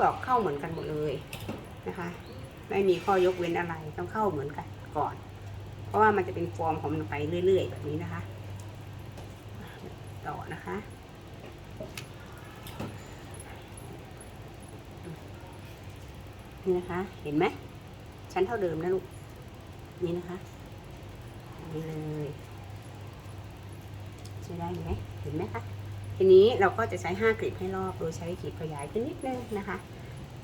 ดอกเข้าเหมือนกันหมดเลยนะคะ ไม่มีข้อยกเว้นอะไรต้องเข้าเหมือนกันก่อน เพราะว่ามันจะเป็นฟอร์มของมันไปเรื่อย ๆ แบบนี้นะคะ ต่อนะคะนี่นะคะเห็นไหมชั้นเท่าเดิมนะลูกนี่นะคะนี่เลยใช้ได้ไหมเห็นไหมคะ ทีนี้เราก็จะใช้ห้ากลีบให้รอบโดยใช้ขีดขยายขึ้นนิดนึงนะคะ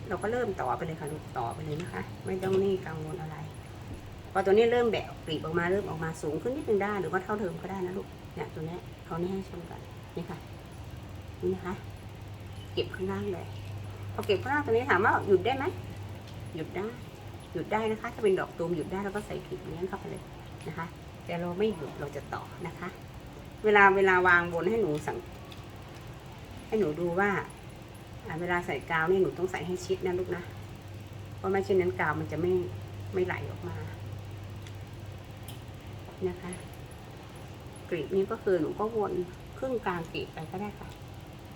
เราก็เริ่มต่อไปเลยค่ะลูกต่อไปเลยนะคะ ไม่ต้องนี่กังวลอะไร พอตัวนี้เริ่มแบกกลีบออกมาเริ่มออกมาสูงขึ้นนิดนึงได้หรือว่าเท่าเดิมก็ได้นะลูกเนี่ยตัวนี้เขานี่ให้ชมกันนี่ค่ะนี่นะคะเก็บข้างล่างเลยพอเก็บข้างล่างตัวนี้ถามว่าหยุดได้ไหมหยุดได้หยุดได้นะคะ ถ้าเป็นดอกตูมหยุดได้เราก็ใส่ขีดเลี้ยงเข้าไปเลยนะคะ แต่เราไม่หยุดเราจะต่อนะคะ เวลาเวลาวางบนให้หนูสัง ให้หนูดูว่าเวลาใส่กาวนี่หนูต้องใส่ให้ชิดนะลูกนะ เพราะไม่เช่นนั้นกาวมันจะไม่ไม่ไหลออกมานะคะกรีบนี้ก็คือหนูก็วนครึ่งกลางกรีบไปก็ได้ค่ะ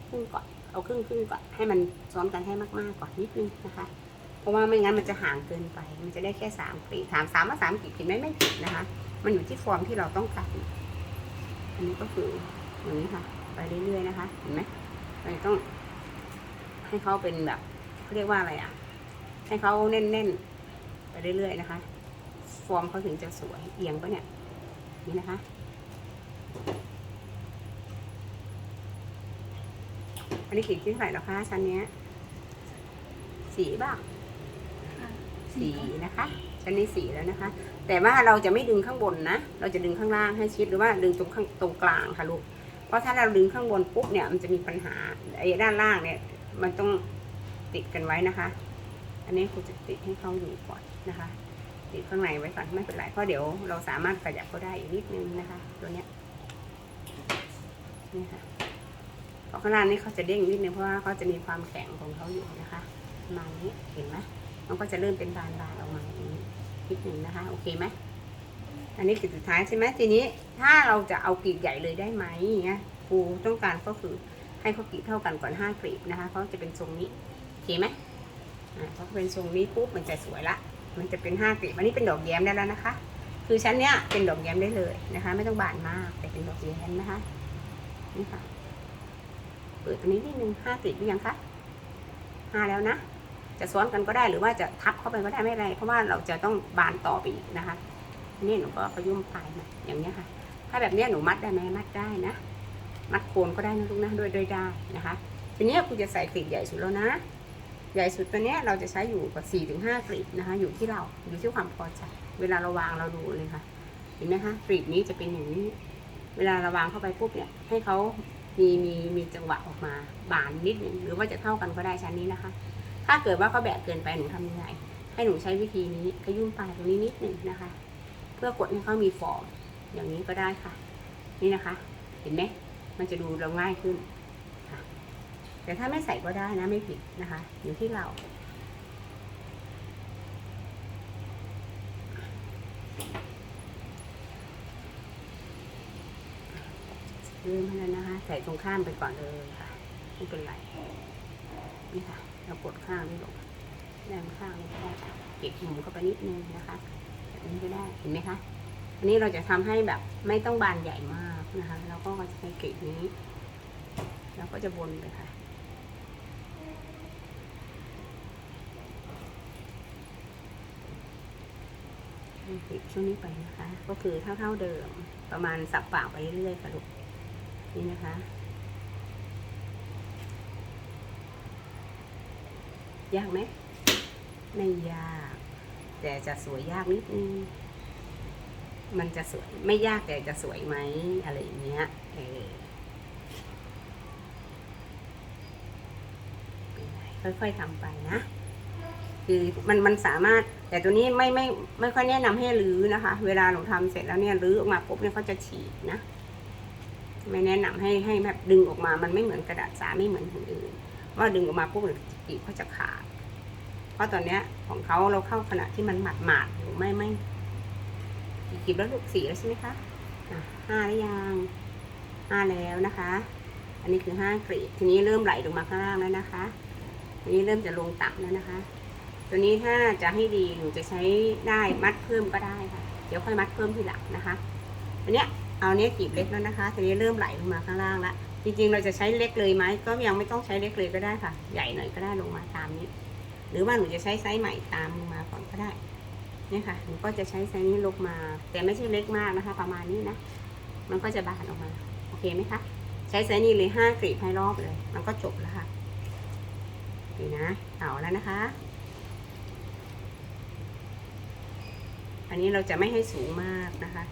ครึ่งก่อนเอาครึ่งครึ่งก่อนให้มันซ้อนกันให้มากๆก่อนนิดนึงนะคะ เพราะว่าไม่งั้นมันจะห่างเกินไป มันจะได้แค่สามกรีบถามสามว่าสามกรีบผิดไหมไม่ผิดนะคะ มันอยู่ที่ฟอร์มที่เราต้องการอันนี้ก็คืออย่างนี้ค่ะ ไปเรื่อยๆนะคะ เห็นไหม เราต้อง ให้เขาเป็นแบบเขาเรียกว่าอะไรอะ ให้เขาแน่นๆ ไปเรื่อยๆนะคะ ฟอร์มเขาถึงจะสวยเอียงปะเนี่ย นี่นะคะอันนี้ขีดที่เท่าไหร่แล้วคะชั้นเนี้ย สีบ้างสีนะคะชั้นนี้สีแล้วนะคะ แต่ว่าเราจะไม่ดึงข้างบนนะ เราจะดึงข้างล่างให้ชิดหรือว่าดึงตรงข้างตรงกลางค่ะลูก เพราะถ้าเราดึงข้างบนปุ๊บเนี่ยมันจะมีปัญหาไอ้ด้านล่างเนี่ย มันต้องติดกันไว้นะคะ อันนี้คุณจะติดให้เขาอยู่ก่อนนะคะ ติดข้างในไว้ก่อนไม่เป็นไรเพราะเดี๋ยวเราสามารถขยับเขาได้อีกนิดนึงนะคะ ตัวเนี้ยนี่ค่ะเพราะข้างล่างนี่เขาจะเด้งนิดนึงเพราะว่าเขาจะมีความแข็งของเขาอยู่นะคะมานี้เห็นไหมมันก็จะเริ่มเป็นบานๆออกมาอย่างนี้นิดนึงนะคะ โอเคไหม อันนี้คือสุดท้ายใช่ไหมทีนี้ถ้าเราจะเอากลีบใหญ่เลยได้ไหมอย่างเงี้ยครูต้องการก็คือให้เขากลีบเท่ากันก่อนห้ากลีบนะคะเขาจะเป็นทรงนี้โอเคไหมอ่าพอเป็นทรงนี้ปุ๊บมันจะสวยละ มันจะเป็นห้ากลีบอันนี้เป็นดอกแย้มได้แล้วนะคะ คือชั้นเนี้ยเป็นดอกแย้มได้เลยนะคะ ไม่ต้องบานมากแต่เป็นดอกแย้มนะคะนี่ค่ะเปิดตัวนี้นิดนึงห้ากลีบหรือยังคะห้าแล้วนะ จะซ้อนกันก็ได้หรือว่าจะทับเข้าไปก็ได้ไม่เป็นไร เพราะว่าเราจะต้องบานต่อไปอีกนะคะ นี่หนูก็ขยุ่มปลายมาอย่างเนี้ยค่ะ ถ้าแบบเนี้ยหนูมัดได้ไหมมัดได้นะ มัดโคนก็ได้นะลูกนะด้วยด้วยได้นะคะทีนี้คุณจะใส่กลีบใหญ่สุดแล้วนะ ใหญ่สุดตัวเนี้ยเราจะใช้อยู่กับสี่ถึงห้ากลีบนะคะ อยู่ที่เราอยู่ที่ความพอใจ เวลาเราวางเราดูเลยค่ะ เห็นไหมคะกลีบนี้จะเป็นอย่างนี้ เวลาเราวางเข้าไปปุ๊บเนี่ยให้เขามีมีมีจังหวะออกมาบานนิดนึงหรือว่าจะเท่ากันก็ได้ชั้นนี้นะคะ ถ้าเกิดว่าเขาแบกเกินไปหนูทำยังไงให้หนูใช้วิธีนี้ขยุ่มปลายตรงนี้นิดหนึ่งนะคะ เพื่อกดให้เขามีฟอร์มอย่างนี้ก็ได้ค่ะ นี่นะคะ เห็นไหมมันจะดูเราง่ายขึ้นค่ะ แต่ถ้าไม่ใส่ก็ได้นะไม่ผิดนะคะ อยู่ที่เราเริ่มแล้วนะคะ ใส่ตรงข้ามไปก่อนเลยค่ะไม่เป็นไรนี่ค่ะ เรากดข้างนี่ลงแรงข้างนี่ก็ได้เก็บมุมเข้าไปนิดนึงนะคะ นี้ก็ได้เห็นไหมคะอันนี้เราจะทำให้แบบไม่ต้องบานใหญ่มากนะคะแล้วก็จะใช้กรีดนี้ แล้วก็จะวนไปค่ะปิดช่วงนี้ไปนะคะ ก็คือเท่าๆเดิมประมาณสับปากไปเรื่อยๆค่ะลูกนี่นะคะ ยากไหมไม่ยาก แต่จะสวยยากนิดนึงมันจะสวยไม่ยากแต่จะสวยไหมอะไรอย่างเงี้ยเออค่อยๆทำไปนะ คือมันมันสามารถ แต่ตัวนี้ไม่ไม่ไม่ค่อยแนะนำให้รื้อนะคะ เวลาหนูทำเสร็จแล้วเนี่ยรื้อออกมาปุ๊บเนี่ยเขาจะฉีกนะไม่แนะนำให้ให้แบบดึงออกมา มันไม่เหมือนกระดาษสาไม่เหมือนคนอื่น ว่าดึงออกมาปุ๊บเดี๋ยวปีกเขาจะขาด เพราะตอนเนี้ยของเขาเราเข้าขณะที่มันหมาดหมาดอยู่ไม่ไม่กี่กลีบแล้วลูกสี่แล้วใช่ไหมคะห้าแล้วยังห้าแล้วนะคะ อันนี้คือห้ากลีบทีนี้เริ่มไหลลงมาข้างล่างแล้วนะคะอันนี้เริ่มจะลงต่ำแล้วนะคะ ตัวนี้ถ้าจะให้ดีหนูจะใช้ได้มัดเพิ่มก็ได้ค่ะ เดี๋ยวค่อยมัดเพิ่มทีหลังนะคะอันเนี้ยเอาเนี้ยกีบเล็กแล้วนะคะทีนี้เริ่มไหลลงมาข้างล่างละจริงๆ เราจะใช้เล็กเลยไหมก็ยังไม่ต้องใช้เล็กเลยก็ได้ค่ะ ใหญ่หน่อยก็ได้ลงมาตามนี้ หรือว่าหนูจะใช้ไซส์ใหม่ตามลงมาก่อนก็ได้เนี่ยค่ะหนูก็จะใช้ไซส์นี้ลงมา แต่ไม่ใช่เล็กมากนะคะ ประมาณนี้นะมันก็จะบานออกมาโอเคไหมคะใช้ไซส์นี้เลยห้ากรีบให้รอบเลย มันก็จบแล้วค่ะดีนะเอาแล้วนะคะ อันนี้เราจะไม่ให้สูงมากนะคะ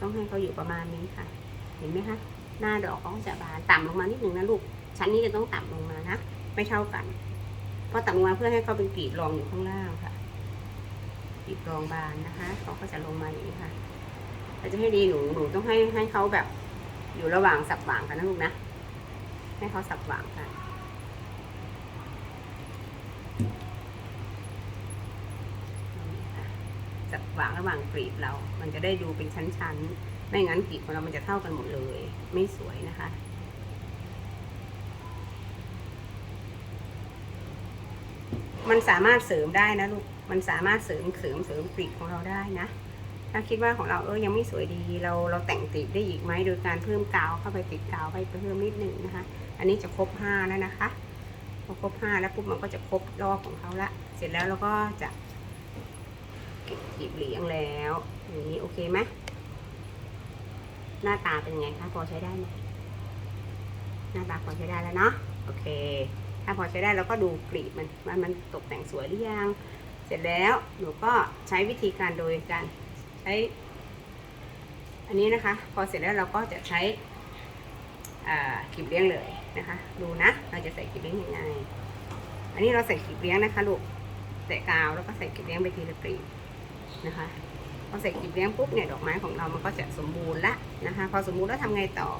ต้องให้เขาอยู่ประมาณนี้ค่ะ เห็นไหมคะหน้าดอกเขาก็จะบานต่ำลงมานิดหนึ่งนะลูกชั้นนี้จะต้องต่ำลงมานะ ไม่เท่ากัน พราะต่ำลงมาเพื่อให้เขาเป็นกรีบรองอยู่ข้างล่างค่ะกรีบรองบานนะคะเขาก็จะลงมาอย่างนี้ค่ะเราจะให้ดีหนูหนูต้องให้ให้เขาแบบ อยู่ระหว่างสับหว่างกันนะลูกนะ ให้เขาสับหว่างกันจับหว่างระหว่างกรีบเรา มันจะได้ดูเป็นชั้นๆ ไม่งั้นกรีบของเรามันจะเท่ากันหมดเลย ไม่สวยนะคะ มันสามารถเสริมได้นะลูก มันสามารถเสริมเสริมเสริมกรีบของเราได้นะ ถ้าคิดว่าของเราเออยังไม่สวยดี เราเราแต่งกรีบได้อีกไหมโดยการเพิ่มกาวเข้าไปติดกาวไปเพิ่มนิดหนึ่งนะคะ อันนี้จะครบห้าแล้วนะคะพอครบห้าแล้วปุ๊บมันก็จะครบรอบของเขาละ เสร็จแล้วเราก็จะกีบเหลียงแล้วอย่างนี้โอเคไหมหน้าตาเป็นไงคะพอใช้ได้ไหมหน้าตาพอใช้ได้แล้วเนาะโอเค ถ้าพอใช้ได้เราก็ดูกรีบมันว่ามันตกแต่งสวยหรือยัง เสร็จแล้วหนูก็ใช้วิธีการโดยการใช้ อันนี้นะคะ พอเสร็จแล้วเราก็จะใช้กลีบเลี้ยงเลยนะคะ ดูนะ เราจะใส่กลีบเลี้ยงยังไง อันนี้เราใส่กลีบเลี้ยงนะคะลูกแตะกาวแล้วก็ใส่กลีบเลี้ยงไปทีละกลีบนะคะพอใส่กลีบเลี้ยงปุ๊บเนี่ยดอกไม้ของเรามันก็จะสมบูรณ์ละนะคะ พอสมบูรณ์แล้วทำไงต่อ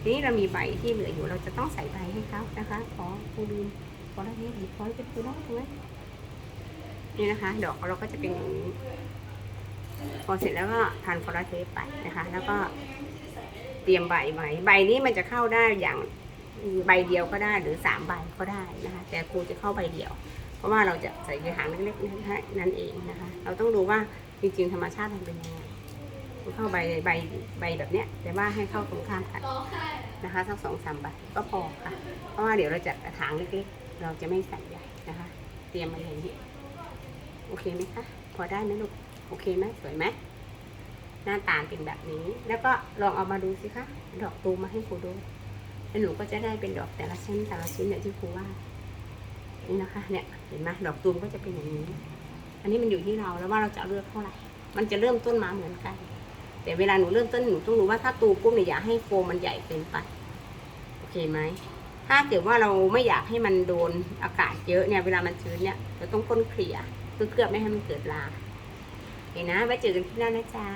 ทีนี้เรามีใบที่เหลืออยู่เราจะต้องใส่ใบให้เขานะคะ ขอคูดินขอได้ไหมหยิบขอจะคูได้ถูกไหมนี่นะคะ ดอกเราก็จะเป็นอย่างนี้พอเสร็จแล้วก็ทานฟอร์เทปไปนะคะ แล้วก็เตรียมใบไว้ใบนี้มันจะเข้าได้อย่างใบเดียวก็ได้หรือสามใบก็ได้นะคะ แต่ครูจะเข้าใบเดียว เพราะว่าเราจะใส่กระถางเล็กๆนั่นเองนะคะ เราต้องดูว่าจริงๆธรรมชาติมันเป็นยังไง มันเข้าใบใบใบแบบเนี้ย แต่ว่าให้เข้าตรงข้ามกันนะคะสักสองสามใบก็พอค่ะ เพราะว่าเดี๋ยวเราจัดกระถางเล็กๆ เราจะไม่ใส่ใหญ่นะคะ เตรียมมาอย่างนี้ โอเคไหมคะ พอได้ไหมลูก โอเคไหมสวยไหมหน้าตาเป็นแบบนี้ แล้วก็ลองเอามาดูสิคะ ดอกตูมมาให้ครูดู แล้วหนูก็จะได้เป็นดอกแต่ละชิ้นแต่ละชิ้นเนี่ยที่ครูว่า นี่นะคะ เนี่ย เห็นไหมดอกตูมก็จะเป็นอย่างนี้ อันนี้มันอยู่ที่เราแล้วว่าเราจะเลือกเท่าไหร่ มันจะเริ่มต้นมาเหมือนกัน แต่เวลาหนูเริ่มต้นหนูต้องรู้ว่าถ้าตูกุ้งเนี่ยอย่าให้โฟมมันใหญ่เกินไปโอเคไหมถ้าเกิดว่าเราไม่อยากให้มันโดนอากาศเยอะเนี่ยเวลามันชื้นเนี่ยเราต้องก้นเคลียร์เพื่อเคลือบไม่ให้มันเกิดลาเห็นนะไว้เจอกันที่หน้านะจ๊ะ